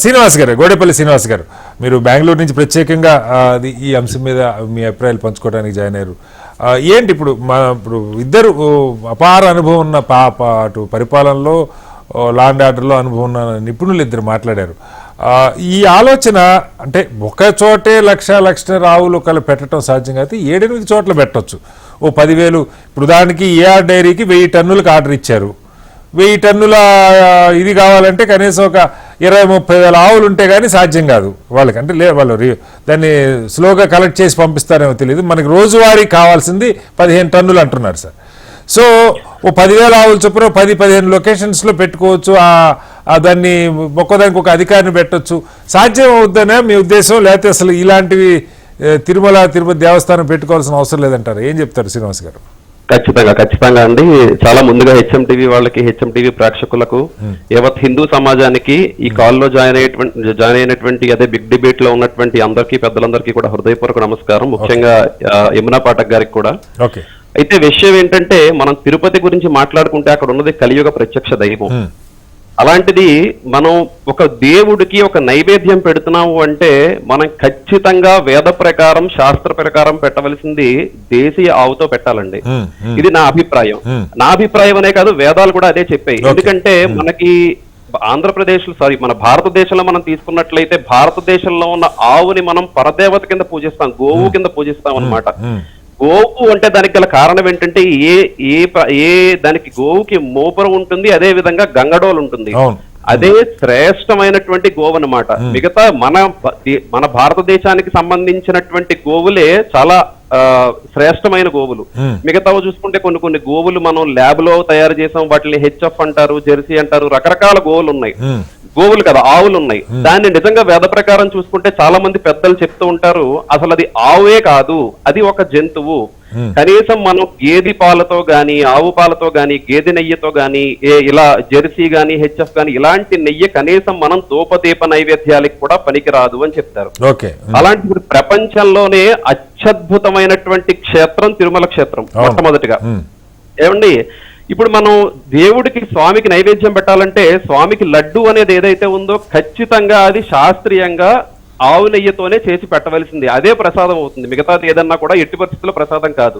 శ్రీనివాస్ గారు గోడేపల్లి శ్రీనివాస్ గారు మీరు బెంగళూరు నుంచి ప్రత్యేకంగా అది ఈ అంశం మీద మీ అభిప్రాయాలు పంచుకోవడానికి జాయిన్ అయ్యారు. ఏంటి ఇప్పుడు మా ఇప్పుడు ఇద్దరు అపార అనుభవం ఉన్న పాప అటు పరిపాలనలో లాండ్ ఆర్డర్లో అనుభవం ఉన్న నిపుణులు ఇద్దరు మాట్లాడారు. ఈ ఆలోచన అంటే ఒక చోటే లక్ష లక్ష రావులు ఒకళ్ళు పెట్టడం సాధ్యం కాదు ఏడెనిమిది చోట్ల పెట్టొచ్చు. ఓ పదివేలు ఇప్పుడు దానికి ఏఆర్ డైరీకి వెయ్యి టన్నులకు ఆర్డర్ ఇచ్చారు. వెయ్యి టన్నుల ఇది కావాలంటే కనీసం ఒక ఇరవై ముప్పై వేల ఆవులు ఉంటే కానీ సాధ్యం కాదు వాళ్ళకి. అంటే లే వాళ్ళు దాన్ని స్లోగా కలెక్ట్ చేసి పంపిస్తారేమో తెలియదు మనకి రోజువారీ కావాల్సింది పదిహేను టన్నులు అంటున్నారు సార్. సో ఓ పదివేల ఆవులు చొప్పున పది పదిహేను లొకేషన్స్లో పెట్టుకోవచ్చు. దాన్ని మొక్కదానికి ఒక అధికారిని పెట్టొచ్చు. సాధ్యం అవుద్దనే మీ ఉద్దేశం? లేకపోతే అసలు ఇలాంటివి తిరుమల తిరుపతి దేవస్థానం పెట్టుకోవాల్సిన అవసరం లేదంటారు? ఏం చెప్తారు శ్రీనివాస్ గారు? ఖచ్చితంగా ఖచ్చితంగా అండి. చాలా ముందుగా హెచ్ఎం టీవీ వాళ్ళకి హెచ్ఎం టీవీ ప్రేక్షకులకు యావత్ హిందూ సమాజానికి ఈ కాల్లో జాయిన్ అయ్యేటువంటి జాయిన్ అయినటువంటి అదే బిగ్ డిబేట్లో ఉన్నటువంటి అందరికీ పెద్దలందరికీ కూడా హృదయపూర్వక నమస్కారం. ముఖ్యంగా యమునా పాఠక్ గారికి కూడా. అయితే విషయం ఏంటంటే మనం తిరుపతి గురించి మాట్లాడుకుంటే అక్కడ ఉన్నది కలియుగ ప్రత్యక్ష దైవం. మ్మ్. అలాంటిది మనం ఒక దేవుడికి ఒక నైవేద్యం పెడుతున్నాము అంటే మనం ఖచ్చితంగా వేద ప్రకారం శాస్త్ర ప్రకారం పెట్టవలసింది దేశీయ ఆవుతో పెట్టాలండి. ఇది నా అభిప్రాయం. నా అభిప్రాయం అనే కాదు వేదాలు కూడా అదే చెప్పాయి. ఎందుకంటే మనకి ఆంధ్రప్రదేశ్ సారీ మన భారతదేశంలో మనం తీసుకున్నట్లయితే భారతదేశంలో ఉన్న ఆవుని మనం పరదేవత కింద పూజిస్తాం గోవు కింద పూజిస్తాం అన్నమాట మ్మ్. గోవు అంటే దానికి గల కారణం ఏంటంటే ఏ ఏ ఏ దానికి గోవుకి మోపురం ఉంటుంది అదే విధంగా గంగడోలు ఉంటుంది. అదే శ్రేష్టమైనటువంటి గోవు అన్నమాట. మిగతా మన మన భారతదేశానికి సంబంధించినటువంటి గోవులే చాలా ఆ, శ్రేష్టమైన గోవులు. మిగతావి చూసుకుంటే కొన్ని కొన్ని గోవులు మనం ల్యాబ్లో తయారు చేసాం వాటిని హెచ్ఎఫ్ అంటారు జెర్సీ అంటారు రకరకాల గోవులు ఉన్నాయి. గోవులు కదా ఆవులు ఉన్నాయి దాన్ని నిజంగా వేద ప్రకారం చూసుకుంటే చాలా మంది పెద్దలు చెప్తూ ఉంటారు అసలు అది ఆవుే కాదు అది ఒక జంతువు. కనీసం మనం గేది పాలతో గాని ఆవు పాలతో గాని గేదె నెయ్యితో గాని ఏ ఇలా జెర్సీ గాని హెచ్ఎఫ్ గాని ఇలాంటి నెయ్యి కనీసం మనం దూపదీప నైవేద్యాలకు కూడా పనికిరాదు అని చెప్తారు. ఓకే. అలాంటి ఇప్పుడు ప్రపంచంలోనే అత్యద్భుతమైనటువంటి క్షేత్రం తిరుమల క్షేత్రం. మొట్టమొదటిగా. ఏమండి? ఇప్పుడు మనం దేవుడికి స్వామికి నైవేద్యం పెట్టాలంటే స్వామికి లడ్డు అనేది ఏదైతే ఉందో ఖచ్చితంగా అది శాస్త్రీయంగా ఆవు నెయ్యితోనే చేసి పెట్టవలసింది. అదే ప్రసాదం అవుతుంది. మిగతాది ఏదన్నా కూడా ఎట్టి పరిస్థితుల్లో ప్రసాదం కాదు.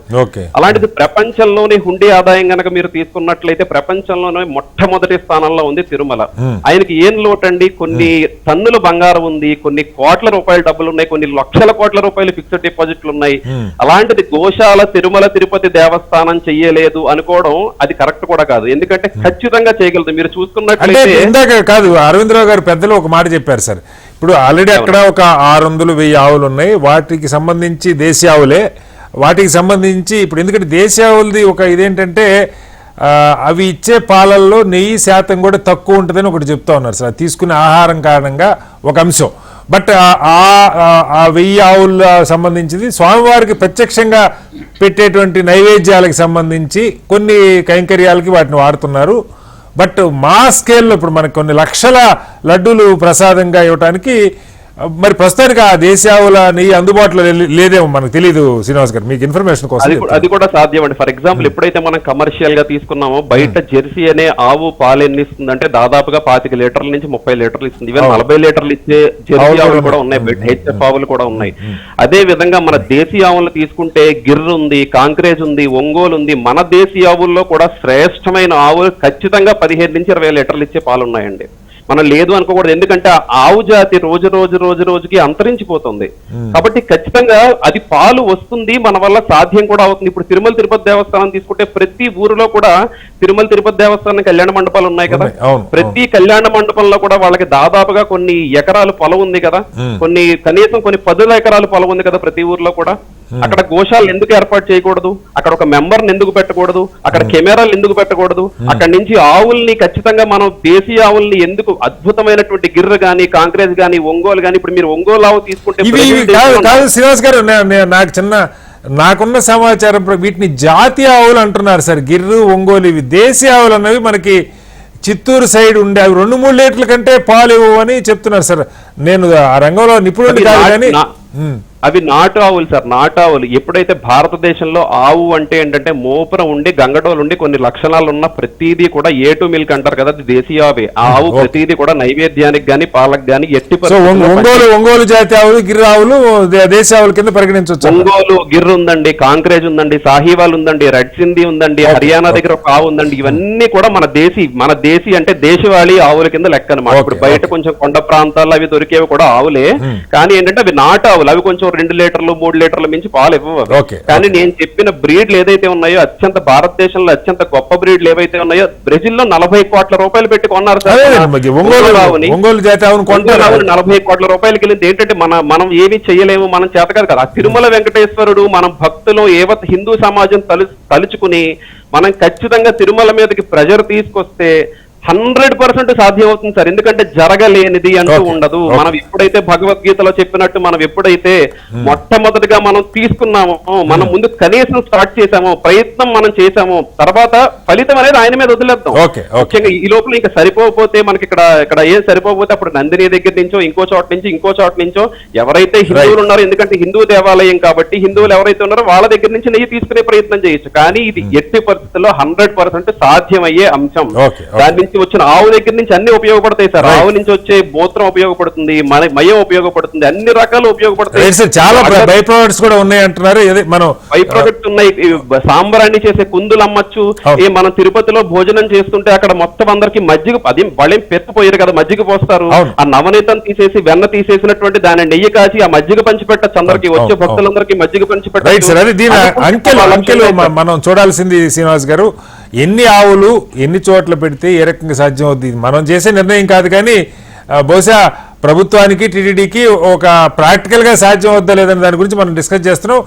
అలాంటిది ప్రపంచంలోనే హుండీ ఆదాయం గనక మీరు తీసుకున్నట్లయితే ప్రపంచంలోనే మొట్టమొదటి స్థానంలో ఉంది తిరుమల. ఆయనకి ఏం లోటండి? కొన్ని టన్నుల బంగారం ఉంది కొన్ని కోట్ల రూపాయల డబ్బులు ఉన్నాయి కొన్ని లక్షల కోట్ల రూపాయలు ఫిక్స్డ్ డిపాజిట్లు ఉన్నాయి. అలాంటిది గోశాల తిరుమల తిరుపతి దేవస్థానం చెయ్యలేదు అనుకోవడం అది కరెక్ట్ కూడా కాదు. ఎందుకంటే ఖచ్చితంగా చేయగలదు. మీరు చూసుకున్నట్లయితే కాదు అరవిందరావు గారు పెద్దలు ఒక మాట చెప్పారు సార్. ఇప్పుడు ఆల్రెడీ అక్కడ ఒక ఆరు వందలు వెయ్యి ఆవులు ఉన్నాయి. వాటికి సంబంధించి దేశీయ ఆవులే. వాటికి సంబంధించి ఇప్పుడు ఎందుకంటే దేశీయ ఆవులది ఒక ఇదేంటంటే అవి ఇచ్చే పాలల్లో నెయ్యి శాతం కూడా తక్కువ ఉంటుందని ఒకటి చెప్తా ఉన్నారు సార్. తీసుకునే ఆహారం కారణంగా ఒక అంశం. బట్ ఆ- ఆ- ఆ- ఆ వెయ్యి ఆవుల సంబంధించింది స్వామివారికి ప్రత్యక్షంగా పెట్టేటువంటి నైవేద్యాలకు సంబంధించి కొన్ని కైంకర్యాలకి వాటిని వాడుతున్నారు. బట్ మా స్కేల్లో ఇప్పుడు మనకు కొన్ని లక్షల లడ్డూలు ప్రసాదంగా ఇవ్వటానికి మరి ప్రస్తుతానికి ఆ దేశావుల నెయ్యి అందుబాటులో లేదేమో మనకు తెలియదు శ్రీనివాస్ గారు. మీకు ఇన్ఫర్మేషన్ కోసం అది కూడా- సాధ్యం అండి ఫర్ ఎగ్జాంపుల్ ఎప్పుడైతే మనం కమర్షియల్గా తీసుకున్నామో బయట జెర్సీ అనే ఆవు పాలు ఎన్ని ఇస్తుంది అంటే దాదాపుగా పాతిక లీటర్ల నుంచి ముప్పై లీటర్లు ఇస్తుంది. ఈవెన్. నలభై లీటర్లు ఇచ్చే జెర్సీ ఆవులు కూడా ఉన్నాయి. హెచ్ఎఫ్ ఆవులు కూడా ఉన్నాయి. అదే విధంగా మన దేశీయ ఆవులు తీసుకుంటే గిర్రు ఉంది కాంక్రేజ్ ఉంది ఒంగోలు ఉంది మన దేశీయ ఆవుల్లో కూడా శ్రేష్టమైన ఆవులు ఖచ్చితంగా పదిహేను నుంచి ఇరవై లీటర్లు ఇచ్చే పాలు ఉన్నాయండి. మనం లేదు అనుకోకూడదు. ఎందుకంటే ఆవు జాతి రోజు రోజు రోజు రోజుకి అంతరించిపోతుంది. కాబట్టి ఖచ్చితంగా అది పాలు వస్తుంది మన వల్ల సాధ్యం కూడా అవుతుంది. ఇప్పుడు తిరుమల తిరుపతి దేవస్థానం తీసుకుంటే ప్రతి ఊరిలో కూడా తిరుమల తిరుపతి దేవస్థానం కళ్యాణ మండపాలు ఉన్నాయి కదా. ప్రతి కళ్యాణ మండపంలో కూడా వాళ్ళకి దాదాపుగా కొన్ని ఎకరాలు పొలం ఉంది కదా. కొన్ని కనీసం కొన్ని పదుల ఎకరాలు పొలం ఉంది కదా ప్రతి ఊర్లో కూడా. అక్కడ గోశాలను ఎందుకు ఏర్పాటు చేయకూడదు? అక్కడ ఒక మెంబర్ ఎందుకు పెట్టకూడదు? అక్కడ కెమెరాలు ఎందుకు పెట్టకూడదు? అక్కడ నుంచి ఆవుల్ని ఖచ్చితంగా మనం దేశీయ ఆవుల్ని ఎందుకు అద్భుతమైనటువంటి గిర్ర గాని కాంక్రేజ్ గాని ఒంగోలు గాని ఇప్పుడు మీరు ఒంగోలు ఆవు తీసుకుంటే శ్రీనివాస్ గారు నాకు చిన్న నాకున్న సమాచారం వీటిని జాతీయ ఆవులు అంటున్నారు సార్. గిర్రు ఒంగోలు ఇవి దేశీయ ఆవులు అన్నవి మనకి చిత్తూరు సైడ్ ఉండే అవి రెండు మూడు లీటర్ల కంటే పాలు ఇవ్వవు అని చెప్తున్నారు సార్. నేను ఆ రంగంలో నిపుణుడు కాదు కానీ అవి నాటు ఆవులు సార్ నాటు ఆవులు. ఎప్పుడైతే భారతదేశంలో ఆవు అంటే ఏంటంటే మోపురం ఉండి గంగడోలు ఉండి కొన్ని లక్షణాలు ఉన్న ప్రతిదీ కూడా ఏ టు మిల్క్ అంటారు కదా అది దేశీయ ఆవే. ఆ ఆవు. ప్రతిదీ కూడా నైవేద్యానికి గాని పాలకు గాని ఎట్టి ఒంగోలు ఒంగోలు జాతి ఆవులు గిర్ర ఆవులు దే- దేశీ ఆవుల కింద పరిగణించవచ్చు ఒంగోలు గిర్ ఉందండి కాంక్రేజ్ ఉందండి సాహివాల్ ఉందండి రెడ్ సింధి ఉందండి హర్యానా. దగ్గర ఒక ఆవు ఉందండి. ఇవన్నీ కూడా మన దేశీ మన దేశీ అంటే దేశవాళీ ఆవుల కింద లెక్క అనమాట ఇప్పుడు బయట. కొంచెం కొండ ప్రాంతాల్లో అవి దొరికేవి కూడా ఆవులే. కానీ ఏంటంటే అవి నాటు ఆవులు అవి కొంచెం రెండు లీటర్లు మూడు లీటర్ల మించి పాలు ఇవ్వవు కానీ నేను చెప్పిన బ్రీడ్లు ఏదైతే ఉన్నాయో అత్యంత భారతదేశంలో అత్యంత గొప్ప బ్రీడ్లు ఏవైతే ఉన్నాయో బ్రెజిల్లో నలభై కోట్ల రూపాయలు పెట్టి కొన్నారు సార్. నలభై కోట్ల రూపాయలకి వెళ్ళింది. ఏంటంటే మన మనం ఏమీ చేయలేము మనం చేత కాదు కదా. ఆ తిరుమల వెంకటేశ్వరుడు మనం భక్తులు ఏవత్ హిందూ సమాజం తలు తలుచుకుని మనం ఖచ్చితంగా తిరుమల మీదకి ప్రెజర్ తీసుకొస్తే హండ్రెడ్ పర్సెంట్ సాధ్యం అవుతుంది సార్. ఎందుకంటే జరగలేనిది అంటూ. ఉండదు. మనం ఎప్పుడైతే భగవద్గీతలో చెప్పినట్టు మనం ఎప్పుడైతే మొట్టమొదటిగా మనం తీసుకున్నామో మనం ముందు కనీసం స్టార్ట్ చేసామో ప్రయత్నం మనం చేసామో తర్వాత ఫలితం అనేది ఆయన మీద వదిలేద్దాం. ముఖ్యంగా ఈ లోపల ఇంకా సరిపోకపోతే మనకి ఇక్కడ ఇక్కడ ఏం సరిపోకపోతే అప్పుడు నందిని దగ్గర నుంచో ఇంకో చోట నుంచి ఇంకో చోట నుంచో ఎవరైతే హిందువులు ఉన్నారో ఎందుకంటే హిందూ దేవాలయం కాబట్టి హిందువులు ఎవరైతే ఉన్నారో వాళ్ళ దగ్గర నుంచి నెయ్యి తీసుకునే ప్రయత్నం చేయొచ్చు. కానీ ఇది ఎట్టి పరిస్థితుల్లో హండ్రెడ్ పర్సెంట్ సాధ్యమయ్యే అంశం. దాని నుంచి వచ్చిన ఆవు దగ్గర నుంచి అన్ని ఉపయోగపడతాయి సార్. ఆవు నుంచి వచ్చే మూత్రం ఉపయోగపడుతుంది మన మయం ఉపయోగపడుతుంది అన్ని రకాలు ఉపయోగపడతాయి. చాలా బై ప్రొడక్ట్స్ కూడా ఉన్నాయి అంటున్నారు మనం బై ప్రొడక్ట్ ఉన్నాయి. సాంబ్రాణి చేసే కుందులు అమ్మచ్చు. ఏ మనం తిరుపతిలో భోజనం చేస్తుంటే అక్కడ మొత్తం అందరికి మజ్జిగ అది వాళ్ళేం పెత్తపోయారు కదా మజ్జిగ పోస్తారు. ఆ నవనీతం తీసేసి వెన్న తీసేసినటువంటి దాని నెయ్యి కాచి ఆ మజ్జిగ పంచి పెట్టచ్చు అందరికి వచ్చే. భక్తులందరికీ మజ్జిగ పంచి పెట్టచ్చు అంకెలు మనం చూడాల్సింది శ్రీనివాస్ గారు. ఎన్ని ఆవులు ఎన్ని చోట్ల పెడితే ఏ రకంగా సాధ్యం అవుతుంది మనం చేసే నిర్ణయం కాదు కానీ బహుశా ప్రభుత్వానికి టీటీడీకి ఒక ప్రాక్టికల్గా సాధ్యం అవుద్దా లేదని దాని గురించి మనం డిస్కస్ చేస్తున్నాం.